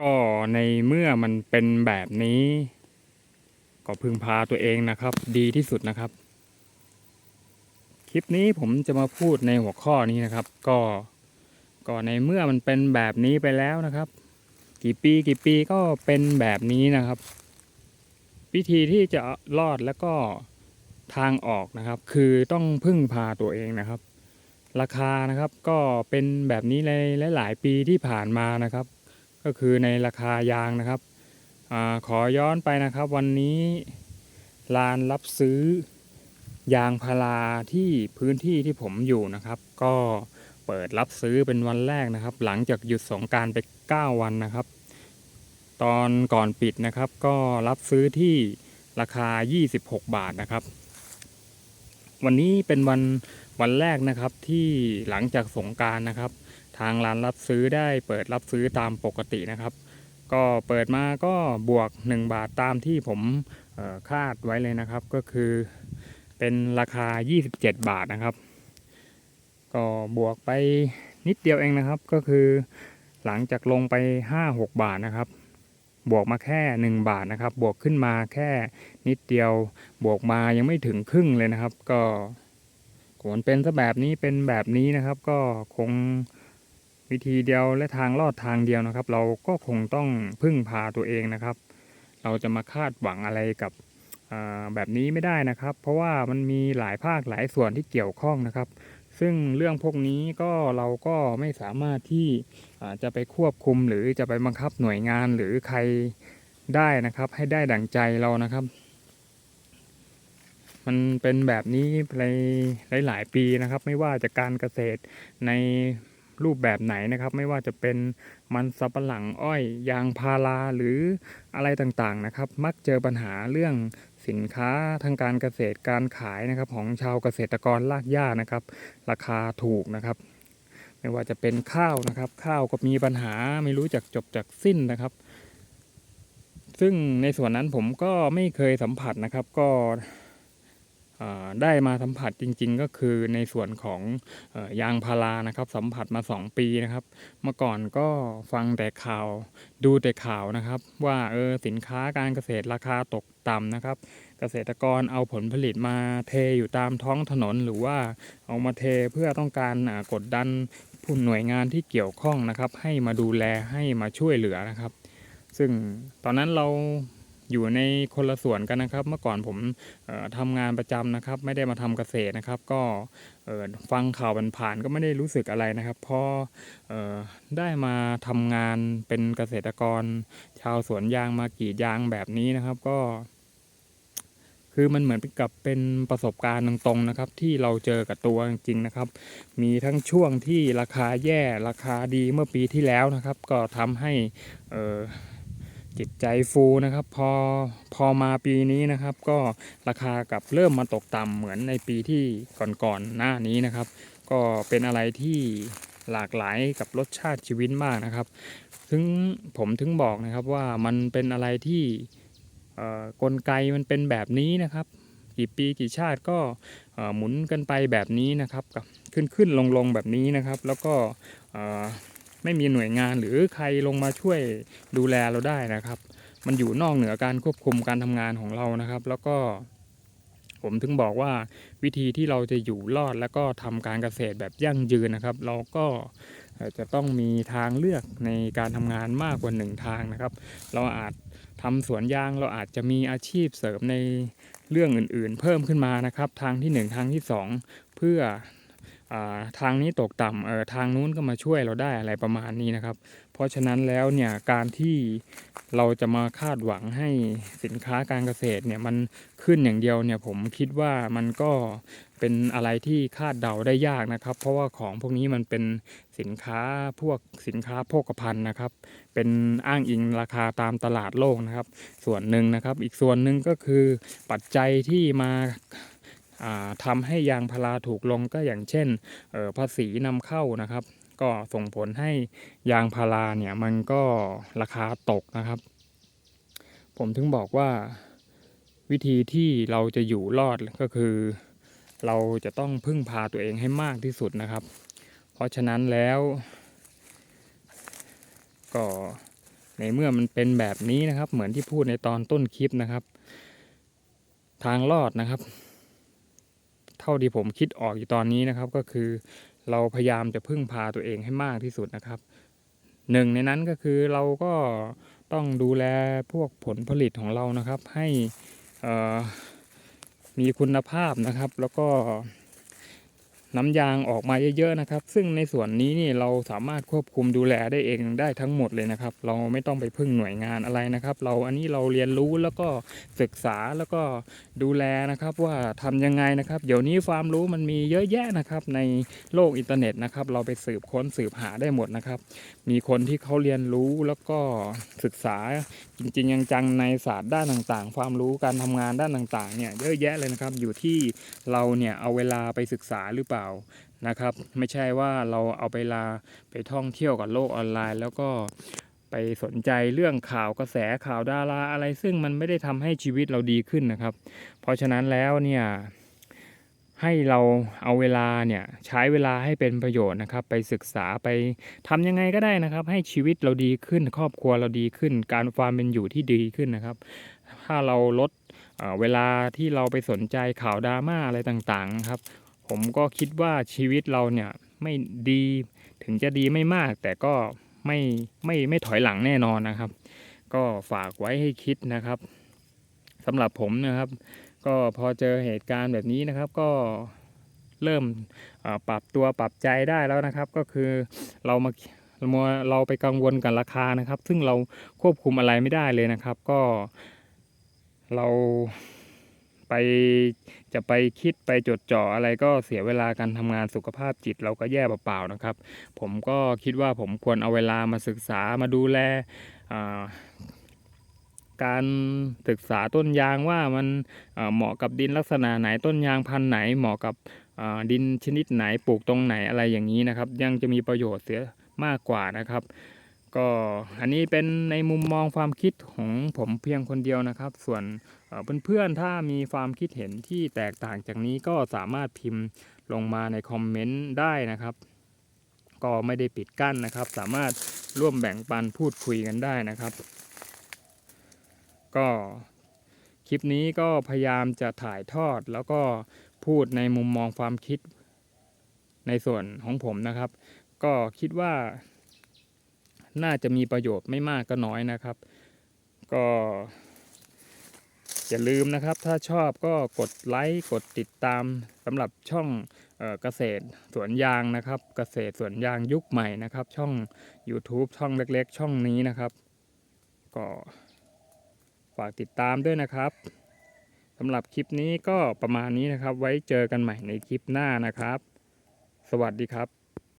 ก็ในเมื่อมันเป็นแบบนี้ ก็พึงพาตัวเองนะครับ ดีที่สุดนะครับ คลิปนี้ผมจะมาพูดในหัวข้อนี้นะครับ ก็ก็ในเมื่อมันเป็นแบบนี้ไปแล้วนะครับ กี่ปีกี่ปีก็เป็นแบบนี้นะครับวิธีที่จะรอดแล้วก็ทางออกนะครับ คือต้องพึ่งพาตัวเองนะครับ ราคานะครับก็เป็นแบบนี้ในหลาย ๆ ปีที่ผ่านมานะครับ ก็คือในราคายางนะครับอขอย้อนไปนะครับ วันนี้ลานรับซื้อยางพาราที่พื้นที่ที่ผมอยู่นะครับ ก็เปิดรับซื้อเป็นวันแรกนะครับ หลังจากหยุดสงการไป 9 วันนะครับ ตอนก่อนปิดนะครับ ก็รับซื้อที่ราคา 26 บาทนะครับ วันนี้เป็นวันวันแรกนะครับที่หลังจากสงการนะครับ ทางร้านรับซื้อได้เปิดรับซื้อตามปกตินะครับ ก็เปิดมาก็บวก 1 บาทตามที่ผมคาดไว้เลยนะครับ ก็คือเป็นราคา 27 บาทนะครับ ก็บวกไปนิดเดียวเองนะครับ ก็คือหลังจากลงไป 5-6 บาทนะครับ บวกมาแค่ 1 บาทนะครับ บวกขึ้นมาแค่นิดเดียว บวกมายังไม่ถึงครึ่งเลยนะครับ ก็ผลเป็นซะแบบนี้เป็นแบบนี้นะครับ ก็คง วิธีเดียวและทางรอดทางเดียวนะครับ เราก็คงต้องพึ่งพาตัวเองนะครับ เราจะมาคาดหวังอะไรกับแบบนี้ไม่ได้นะครับ เพราะว่ามันมีหลายภาคหลายส่วนที่เกี่ยวข้องนะครับ ซึ่งเรื่องพวกนี้ก็เราก็ไม่สามารถที่จะไปควบคุมหรือจะไปบังคับหน่วยงานหรือใครได้นะครับ ให้ได้ดั่งใจเรานะครับ มันเป็นแบบนี้ในหลาย ๆ ปีนะครับ ไม่ว่าจะการเกษตรใน รูปแบบไหนนะครับ ไม่ว่าจะเป็นมันสับปะหลังอ้อยยางพาราหรืออะไรต่างๆนะครับ มักเจอปัญหาเรื่องสินค้าทางการเกษตรการขายนะครับของชาวเกษตรกรลากหญ้านะครับ ราคาถูกนะครับ ไม่ว่าจะเป็นข้าวนะครับ ข้าวก็มีปัญหาไม่รู้จักจบจากสิ้นนะครับ ซึ่งในส่วนนั้นผมก็ไม่เคยสัมผัสนะครับก็ ได้มาสัมผัสจริงๆ ก็คือในส่วนของอยางพารานะครับ สัมผัสมา 2 ปีนะครับ เมื่อก่อนก็ฟังแต่ข่าวดูแต่ข่าวนะครับ ว่าเออสินค้าการเกษตรราคาตกต่ำนะครับ เกษตรกรเอาผลผลิตมาเทอยู่ตามท้องถนนหรือว่าเอามาเทเพื่อต้องการกดดันผู้หน่วยงานที่เกี่ยวข้องนะครับ ให้มาดูแลให้มาช่วยเหลือนะครับ ซึ่งตอนนั้นเรา อยู่ในคนละส่วนกันนะครับ เมื่อก่อนผมเอ่อทำงานประจำนะครับ ไม่ได้มาทำเกษตรนะครับ ก็ฟังข่าวผ่านๆก็ไม่ได้รู้สึกอะไรนะครับพอออได้มาทำงานเป็นเกษตรกร ชาวสวนยางมากรีดยางแบบนี้นะครับก็ คือมันเหมือนกับเป็นประสบการณ์ตรงๆนะครับ ที่เราเจอกับตัวจริงๆนะครับ มีทั้งช่วงที่ราคาแย่ราคาดีเมื่อปีที่แล้วนะครับ ก็ทำให้ จิตใจฟูนะครับ พอพอมาปีนี้นะครับ ก็ราคากับเริ่มมาตกต่ำเหมือนในปีที่ก่อนๆหน้านี้นะครับ ก็เป็นอะไรที่หลากหลายกับรสชาติชีวิตมากนะครับถึงผมถึงบอกนะครับว่ามันเป็นอะไรที่กลไกมันเป็นแบบนี้นะครับ กี่ปีกี่ชาติก็หมุนกันไปแบบนี้นะครับกับขึ้นขึ้นลงลงแบบนี้นะครับ แล้วก็ ไม่มีหน่วยงานหรือใครลงมาช่วยดูแลเราได้นะครับ มันอยู่นอกเหนือการควบคุมการทำงานของเรานะครับ แล้วก็ ผมถึงบอกว่าวิธีที่เราจะอยู่รอดแล้วก็ทำการเกษตรแบบยั่งยืนนะครับ เราก็จะต้องมีทางเลือกในการทำงานมากกว่าหนึ่งทางนะครับ เราอาจทำสวนยางเราอาจจะมีอาชีพเสริมในเรื่องอื่น ๆ เพิ่มขึ้นมานะครับ ทางที่หนึ่งทางที่สองเพื่อ ทางนี้ตกต่ำเออทางนู้นก็มาช่วยเราได้อะไรประมาณนี้นะครับ เพราะฉะนั้นแล้วเนี่ยการที่เราจะมาคาดหวังให้สินค้าการเกษตรเนี่ยมันขึ้นอย่างเดียวเนี่ยผมคิดว่ามันก็เป็นอะไรที่คาดเดาได้ยากนะครับ เพราะว่าของพวกนี้มันเป็นสินค้าพวกสินค้าโภคภัณฑ์นะครับ เป็นอ้างอิงราคาตามตลาดโลกนะครับ ส่วนหนึ่งนะครับ อีกส่วนหนึ่งก็คือปัจจัยที่มา อ่าทำให้ยางพาราถูกลงก็อย่างเช่นภาษีนำเข้านะครับ ก็ส่งผลให้ยางพาราเนี่ยมันก็ราคาตกนะครับ ผมถึงบอกว่าวิธีที่เราจะอยู่รอดก็คือ เราจะต้องพึ่งพาตัวเองให้มากที่สุดนะครับ เพราะฉะนั้นแล้ว ก็ในเมื่อมันเป็นแบบนี้นะครับ เหมือนที่พูดในตอนต้นคลิปนะครับ ทางรอดนะครับ ท่าที่ผมคิดออกอยู่ตอนนี้นะครับ ก็คือเราพยายามจะพึ่งพาตัวเองให้มากที่สุดนะครับหนึ่งในนั้นก็คือเราก็ต้องดูแลพวกผลผลิตของเรานะครับ ให้มีคุณภาพนะครับ แล้วก็ น้ำยางออกมาเยอะๆนะครับ ซึ่งในส่วนนี้นี่เราสามารถควบคุมดูแลได้เองได้ทั้งหมดเลยนะครับ เราไม่ต้องไปพึ่งหน่วยงานอะไรนะครับ เราอันนี้เราเรียนรู้แล้วก็ศึกษาแล้วก็ดูแลนะครับ ว่าทำยังไงนะครับ เดี๋ยวนี้ความรู้มันมีเยอะแยะนะครับ ในโลกอินเทอร์เน็ตนะครับ เราไปสืบค้นสืบหาได้หมดนะครับ มีคนที่เขาเรียนรู้แล้วก็ศึกษาจริงๆจังๆในศาสตร์ด้านต่างๆ ความรู้การทำงานด้านต่างๆเนี่ยเยอะแยะเลยนะครับ อยู่ที่เราเนี่ยเอาเวลาไปศึกษาหรือเปล่านะครับ ไม่ใช่ว่าเราเอาเวลาไปท่องเที่ยวกับโลกออนไลน์ แล้วก็ไปสนใจเรื่องข่าวกระแสข่าวดาราอะไร ซึ่งมันไม่ได้ทำให้ชีวิตเราดีขึ้นนะครับ เพราะฉะนั้นแล้วเนี่ยให้เราเอาเวลาเนี่ยใช้เวลาให้เป็นประโยชน์นะครับ ไปศึกษาไปทำยังไงก็ได้นะครับ ให้ชีวิตเราดีขึ้น ครอบครัวเราดีขึ้น การความเป็นอยู่ที่ดีขึ้นนะครับ ถ้าเราลดเอ่อเวลาที่เราไปสนใจข่าวดราม่าอะไรต่างๆครับ ผมก็คิดว่าชีวิตเราเนี่ยไม่ดีถึงจะดีไม่มาก แต่ก็ไม่ไม่ไม่ถอยหลังแน่นอนนะครับ ก็ฝากไว้ให้คิดนะครับสำหรับผมนะครับ ก็พอเจอเหตุการณ์แบบนี้นะครับก็เริ่มปรับตัวปรับใจได้แล้วนะครับ ก็คือเรามาเราไปกังวลกับราคานะครับ ซึ่งเราควบคุมอะไรไม่ได้เลยนะครับ ก็เรา ไปจะไปคิดไปจดจ่ออะไรก็เสียเวลาการทำงานสุขภาพจิตเราก็แย่เปล่าๆนะครับ ผมก็คิดว่าผมควรเอาเวลามาศึกษามาดูแลการศึกษาต้นยางว่ามันเเหมาะกับดินลักษณะไหนต้นยางพันธุ์ไหนเหมาะกับดินชนิดไหนปลูกตรงไหนอะไรอย่างนี้นะครับ ยังจะมีประโยชน์เสียมากกว่านะครับ ก็อันนี้เป็นในมุมมองความคิดของผมเพียงคนเดียวนะครับ ส่วน เพื่อนๆ ถ้ามีความคิดเห็นที่แตกต่างจากนี้ก็สามารถพิมพ์ลงมาในคอมเมนต์ได้นะครับ ก็ไม่ได้ปิดกั้นนะครับ สามารถร่วมแบ่งปันพูดคุยกันได้นะครับ ก็คลิปนี้ก็พยายามจะถ่ายทอดแล้วก็พูดในมุมมองความคิดในส่วนของผมนะครับ ก็คิดว่าน่าจะมีประโยชน์ไม่มากก็น้อยนะครับ ก็ อย่าลืมนะครับ ถ้าชอบก็กดไลค์กดติดตามสำหรับช่องเกษตรสวนยางนะครับ เกษตรสวนยางยุคใหม่นะครับ ช่อง YouTube ช่องเล็กๆ ช่องนี้นะครับ ก็ฝากติดตามด้วยนะครับสำหรับคลิปนี้ก็ประมาณนี้นะครับ ไว้เจอกันใหม่ในคลิปหน้านะครับ สวัสดีครับ